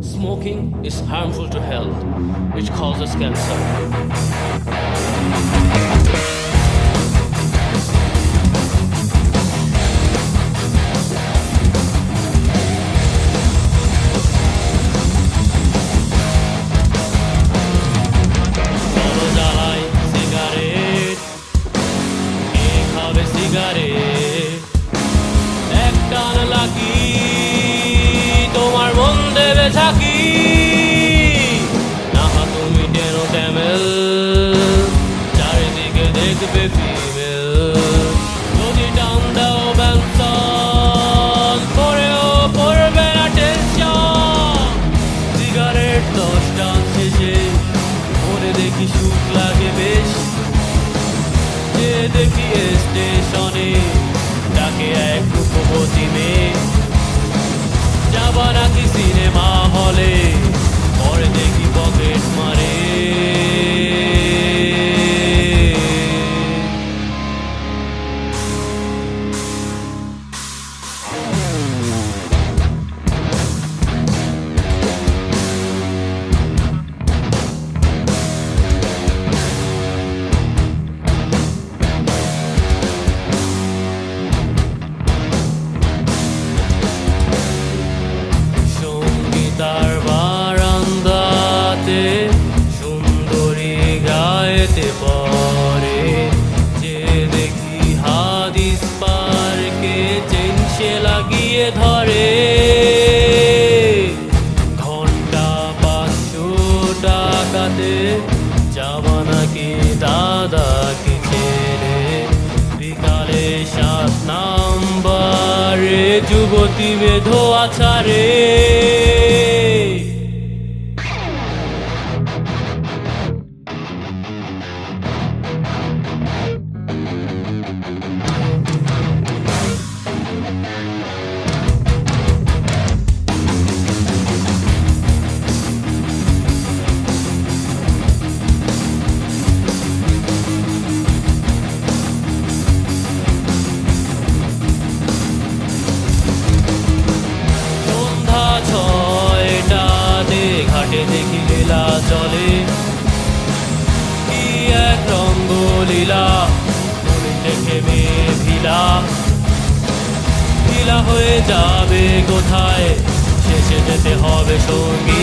Smoking is harmful to health, which causes cancer. ডাকে এক রূপবতী মেয়ে যাবা নাকি সিনেমা হলে? গায়েতে পরে। যে দেখি হাদিস পার্কে চেনসে লাগিয়ে ধরে। ঘণ্টা পাঁচশো টাকাতে যাবা নাকি দাদা কি ছেড়ে? বিকালে সাত নাম্বারে যুবতী বেধো আছারে দেখি লীলা চলে কি এক রঙ্গলীলা, মনে দেখে মেয়ে ভিলা ভিলা হয়ে যাবে কোথায়? শেষে যেতে হবে সঙ্গীতা